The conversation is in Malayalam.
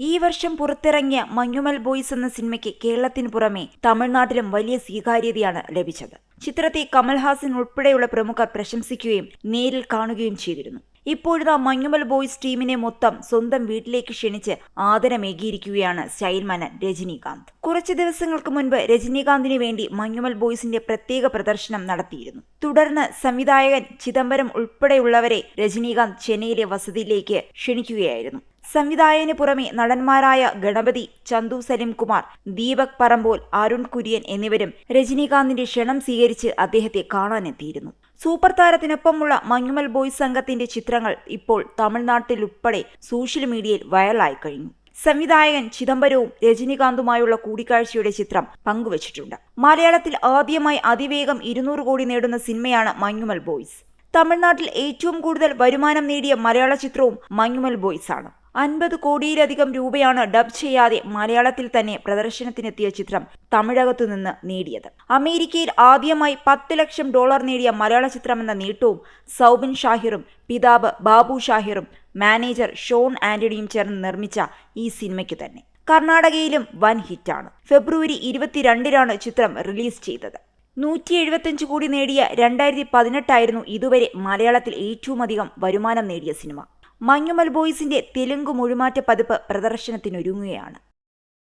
ഈ വർഷം പുറത്തിറങ്ങിയ മഞ്ഞുമൽ ബോയ്സ് എന്ന സിനിമയ്ക്ക് കേരളത്തിന് പുറമെ തമിഴ്നാട്ടിലും വലിയ സ്വീകാര്യതയാണ് ലഭിച്ചത്. ചിത്രത്തെ കമൽഹാസൻ ഉൾപ്പെടെയുള്ള പ്രമുഖർ പ്രശംസിക്കുകയും നേരിൽ കാണുകയും ചെയ്തിരുന്നു. ഇപ്പോഴിതാ മഞ്ഞുമൽ ബോയ്സ് ടീമിനെ മൊത്തം സ്വന്തം വീട്ടിലേക്ക് ക്ഷണിച്ച് ആദരമേകിയിരിക്കുകയാണ് സ്റ്റൈൽ മനൻ രജനീകാന്ത്. കുറച്ച് ദിവസങ്ങൾക്ക് മുൻപ് രജനീകാന്തിന് വേണ്ടി മഞ്ഞുമൽ ബോയ്സിന്റെ പ്രത്യേക പ്രദർശനം നടത്തിയിരുന്നു. തുടർന്ന് സംവിധായകൻ ചിദംബരം ഉൾപ്പെടെയുള്ളവരെ രജനീകാന്ത് ചെന്നൈയിലെ വസതിയിലേക്ക് ക്ഷണിക്കുകയായിരുന്നു. സംവിധായകന് പുറമെ നടന്മാരായ ഗണപതി ചന്തു സലിംകുമാർ ദീപക് പറമ്പോൾ അരുൺ കുര്യൻ എന്നിവരും രജനീകാന്തിന്റെ ക്ഷണം സ്വീകരിച്ച് അദ്ദേഹത്തെ കാണാനെത്തിയിരുന്നു. സൂപ്പർ താരത്തിനൊപ്പമുള്ള മഞ്ഞുമൽ ബോയ്സ് സംഘത്തിന്റെ ചിത്രങ്ങൾ ഇപ്പോൾ തമിഴ്നാട്ടിലുൾപ്പെടെ സോഷ്യൽ മീഡിയയിൽ വൈറലായി കഴിഞ്ഞു. സംവിധായകൻ ചിദംബരവും രജനീകാന്തുമായുള്ള കൂടിക്കാഴ്ചയുടെ ചിത്രം പങ്കുവച്ചിട്ടുണ്ട്. മലയാളത്തിൽ ആദ്യമായി അതിവേഗം ഇരുന്നൂറ് കോടി നേടുന്ന സിനിമയാണ് മഞ്ഞുമൽ ബോയ്സ്. തമിഴ്നാട്ടിൽ ഏറ്റവും കൂടുതൽ വരുമാനം നേടിയ മലയാള ചിത്രവും മഞ്ഞുമൽ ബോയ്സ് ആണ് അൻപത് കോടിയിലധികം രൂപയാണ് ഡബ് ചെയ്യാതെ മലയാളത്തിൽ തന്നെ പ്രദർശനത്തിനെത്തിയ ചിത്രം തമിഴകത്തു നിന്ന് നേടിയത്. അമേരിക്കയിൽ ആദ്യമായി പത്ത് ലക്ഷം ഡോളർ നേടിയ മലയാള ചിത്രമെന്ന നേട്ടവും സൗബിൻ ഷാഹിറും പിതാവ് ബാബു ഷാഹിറും മാനേജർ ഷോൺ ആന്റണിയും ചേർന്ന് നിർമ്മിച്ച ഈ സിനിമയ്ക്ക് തന്നെ. കർണാടകയിലും വൻ ഹിറ്റാണ്. ഫെബ്രുവരി ഇരുപത്തിരണ്ടിനാണ് ചിത്രം റിലീസ് ചെയ്തത്. നൂറ്റി എഴുപത്തിയഞ്ച് കോടി നേടിയ രണ്ടായിരത്തി പതിനെട്ടായിരുന്നു ഇതുവരെ മലയാളത്തിൽ ഏറ്റവുമധികം വരുമാനം നേടിയ സിനിമ. മഞ്ഞുമൽ ബോയ്സിന്റെ തെലുങ്ക് മൊഴിമാറ്റ പതിപ്പ് പ്രദർശനത്തിനൊരുങ്ങുകയാണ്.